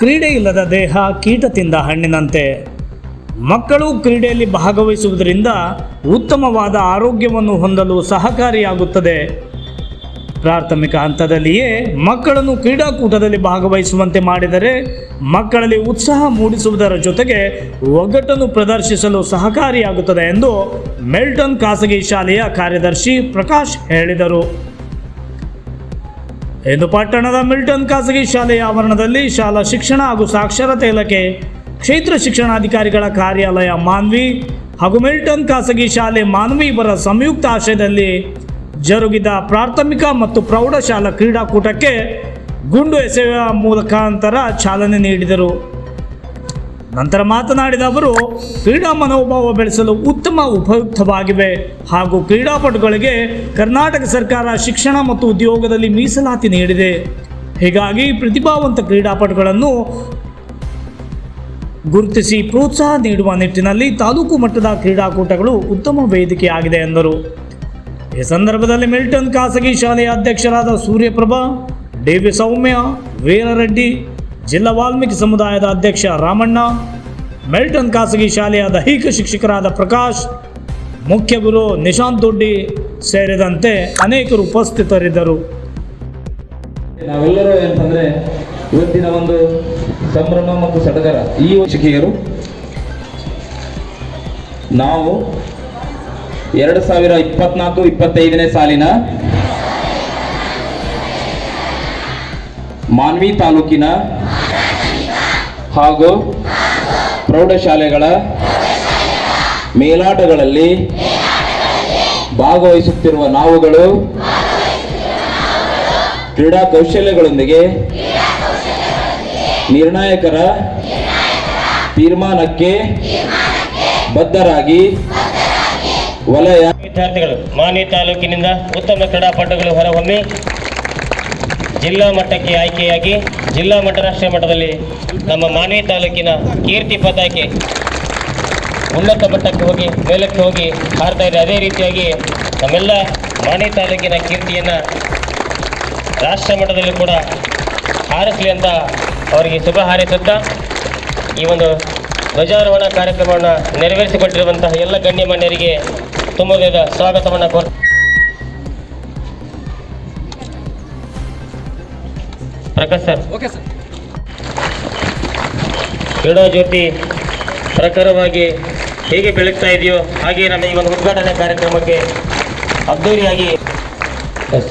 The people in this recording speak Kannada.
ಕ್ರೀಡೆ ಇಲ್ಲದ ದೇಹ ಕೀಟ ತಿಂದ ಹಣ್ಣಿನಂತೆ. ಮಕ್ಕಳು ಕ್ರೀಡೆಯಲ್ಲಿ ಭಾಗವಹಿಸುವುದರಿಂದ ಉತ್ತಮವಾದ ಆರೋಗ್ಯವನ್ನು ಹೊಂದಲು ಸಹಕಾರಿಯಾಗುತ್ತದೆ. ಪ್ರಾಥಮಿಕ ಹಂತದಲ್ಲಿಯೇ ಮಕ್ಕಳನ್ನು ಕ್ರೀಡಾಕೂಟದಲ್ಲಿ ಭಾಗವಹಿಸುವಂತೆ ಮಾಡಿದರೆ ಮಕ್ಕಳಲ್ಲಿ ಉತ್ಸಾಹ ಮೂಡಿಸುವುದರ ಜೊತೆಗೆ ಒಗ್ಗಟ್ಟನ್ನು ಪ್ರದರ್ಶಿಸಲು ಸಹಕಾರಿಯಾಗುತ್ತದೆ ಎಂದು ಮೆಲ್ಟನ್ ಖಾಸಗಿ ಶಾಲೆಯ ಕಾರ್ಯದರ್ಶಿ ಪ್ರಕಾಶ್ ಹೇಳಿದರು. ಇಂದು ಪಟ್ಟಣದ ಮಿಲ್ಟನ್ ಖಾಸಗಿ ಶಾಲೆಯ ಆವರಣದಲ್ಲಿ ಶಾಲಾ ಶಿಕ್ಷಣ ಹಾಗೂ ಸಾಕ್ಷರತೆ ಇಲಾಖೆ ಕ್ಷೇತ್ರ ಶಿಕ್ಷಣಾಧಿಕಾರಿಗಳ ಕಾರ್ಯಾಲಯ ಮಾನ್ವಿ ಹಾಗೂ ಮಿಲ್ಟನ್ ಖಾಸಗಿ ಶಾಲೆ ಮಾನ್ವಿ ಇವರ ಸಂಯುಕ್ತ ಆಶಯದಲ್ಲಿ ಜರುಗಿದ ಪ್ರಾಥಮಿಕ ಮತ್ತು ಪ್ರೌಢಶಾಲಾ ಕ್ರೀಡಾಕೂಟಕ್ಕೆ ಗುಂಡು ಎಸೆಯುವ ಮೂಲಕಾಂತರ ಚಾಲನೆ ನೀಡಿದರು. ನಂತರ ಮಾತನಾಡಿದ ಅವರು, ಕ್ರೀಡಾ ಮನೋಭಾವ ಬೆಳೆಸಲು ಉತ್ತಮ ಉಪಯುಕ್ತವಾಗಿವೆ ಹಾಗೂ ಕ್ರೀಡಾಪಟುಗಳಿಗೆ ಕರ್ನಾಟಕ ಸರ್ಕಾರ ಶಿಕ್ಷಣ ಮತ್ತು ಉದ್ಯೋಗದಲ್ಲಿ ಮೀಸಲಾತಿ ನೀಡಿದೆ. ಹೀಗಾಗಿ ಪ್ರತಿಭಾವಂತ ಕ್ರೀಡಾಪಟುಗಳನ್ನು ಗುರುತಿಸಿ ಪ್ರೋತ್ಸಾಹ ನೀಡುವ ನಿಟ್ಟಿನಲ್ಲಿ ತಾಲೂಕು ಮಟ್ಟದ ಕ್ರೀಡಾಕೂಟಗಳು ಉತ್ತಮ ವೇದಿಕೆಯಾಗಿದೆ ಎಂದರು. ಈ ಸಂದರ್ಭದಲ್ಲಿ ಮಿಲ್ಟನ್ ಖಾಸಗಿ ಶಾಲೆಯ ಅಧ್ಯಕ್ಷರಾದ ಸೂರ್ಯಪ್ರಭಾ, ಡಿ ಸೌಮ್ಯ, ವೀರರೆಡ್ಡಿ ಜಿಲ್ಲಾ ವಾಲ್ಮೀಕಿ ಸಮುದಾಯದ ಅಧ್ಯಕ್ಷ ರಾಮಣ್ಣ, ಮೆಲ್ಟನ್ ಖಾಸಗಿ ಶಾಲೆಯ ದೈಹಿಕ ಶಿಕ್ಷಕರಾದ ಪ್ರಕಾಶ್, ಮುಖ್ಯ ಗುರು ನಿಶಾಂತ್ ದೊಡ್ಡಿ ಸೇರಿದಂತೆ ಅನೇಕರು ಉಪಸ್ಥಿತರಿದ್ದರು. ನಾವೆಲ್ಲರೂ ಅಂತಂದ್ರೆ ಇವತ್ತಿನ ಒಂದು ಸಂಭ್ರಮ ಮತ್ತು ಸಡಗರ ಈ ಶಿಕ್ಷಕಿಯರು. ನಾವು ಎರಡು ಸಾವಿರ ಇಪ್ಪತ್ನಾಲ್ಕು, ಇಪ್ಪತ್ತೈದನೇ ಸಾಲಿನ ಮಾನ್ವಿ ತಾಲೂಕಿನ ಹಾಗೂ ಪ್ರೌಢಶಾಲೆಗಳ ಮೇಲಾಟಗಳಲ್ಲಿ ಭಾಗವಹಿಸುತ್ತಿರುವ ನಾವುಗಳು ಕ್ರೀಡಾ ಕೌಶಲ್ಯಗಳೊಂದಿಗೆ ನಿರ್ಣಾಯಕರ ತೀರ್ಮಾನಕ್ಕೆ ಬದ್ಧರಾಗಿ ವಲಯ ವಿದ್ಯಾರ್ಥಿಗಳು ಮಾನ್ಯ ತಾಲೂಕಿನಿಂದ ಉತ್ತಮ ಕ್ರೀಡಾಪಟುಗಳು ಹೊರಹೊಮ್ಮಿ ಜಿಲ್ಲಾ ಮಟ್ಟಕ್ಕೆ ಆಯ್ಕೆಯಾಗಿ ಜಿಲ್ಲಾ ಮಟ್ಟ ರಾಷ್ಟ್ರೀಯ ಮಟ್ಟದಲ್ಲಿ ನಮ್ಮ ಮಾನವಿ ತಾಲೂಕಿನ ಕೀರ್ತಿ ಪತಾಕೆ ಉನ್ನತ ಮಟ್ಟಕ್ಕೆ ಹೋಗಿ, ಮೇಲಕ್ಕೆ ಹೋಗಿ ಹಾರ್ತಾ ಇದೆ. ಅದೇ ರೀತಿಯಾಗಿ ನಮ್ಮೆಲ್ಲ ಮಾನವಿ ತಾಲೂಕಿನ ಕೀರ್ತಿಯನ್ನು ರಾಷ್ಟ್ರ ಮಟ್ಟದಲ್ಲಿ ಕೂಡ ಹಾರಿಸಲಿ ಅಂತ ಅವರಿಗೆ ಶುಭ ಹಾರೈಸುತ್ತಾ, ಈ ಒಂದು ಧ್ವಜಾರೋಹಣ ಕಾರ್ಯಕ್ರಮವನ್ನು ನೆರವೇರಿಸಿಕೊಟ್ಟಿರುವಂತಹ ಎಲ್ಲ ಗಣ್ಯಮಾನ್ಯರಿಗೆ ತುಂಬದ ಸ್ವಾಗತವನ್ನು ಕೋರ್ ಪ್ರಕಾಶ್ ಸರ್. Okay sir. ಕ್ರೀಡಾ ಜ್ಯೋತಿ ಪ್ರಕಾರವಾಗಿ ಹೇಗೆ ಬೆಳಗ್ತಾ ಇದೆಯೋ ಹಾಗೆ ನಮ್ಮ ಈ ಒಂದು ಉದ್ಘಾಟನೆ ಕಾರ್ಯಕ್ರಮಕ್ಕೆ ಅದ್ದೂರಿಯಾಗಿ ಸರ್